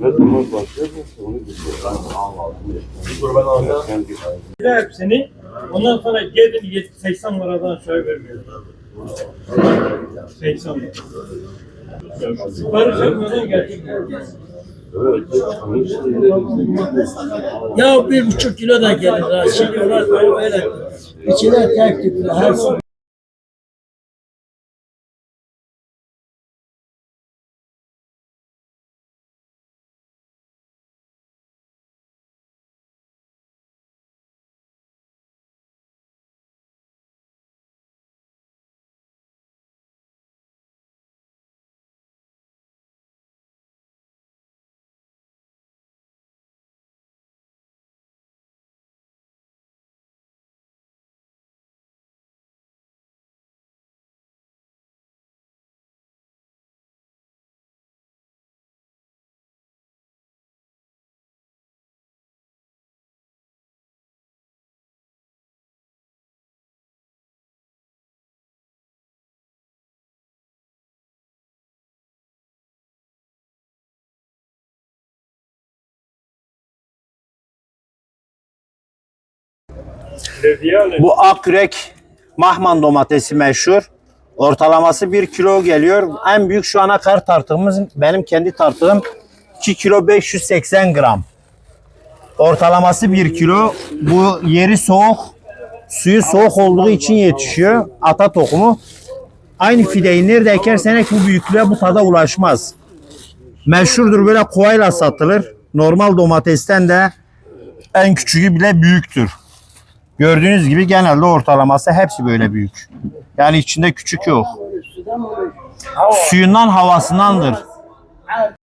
ne zaman başlıyorsa onu bilmiyorum. Sen git. hepsini. Ondan sonra gelin 80 liradan aşağı vermiyor. 80 lira. Sipariş etmeden getirmiyor. Ya bir buçuk kilo da gelir. Şimdi onlar öyle. İçine tek tüplü her şey. Bu akrek Mahman domatesi meşhur. Ortalaması 1 kilo geliyor. En büyük şu ana kadar tartığımız benim kendi tartığım 2 kilo 580 gram. Ortalaması 1 kilo. Bu yeri soğuk. Suyu soğuk olduğu için yetişiyor. Ata tohumu. Aynı fideyi nerede ekersek bu büyüklüğe bu tada ulaşmaz. Meşhurdur böyle kovayla satılır. Normal domatesten de en küçüğü bile büyüktür. Gördüğünüz gibi genelde ortalaması hepsi böyle büyük. Yani içinde küçük yok. Suyundan havasındandır.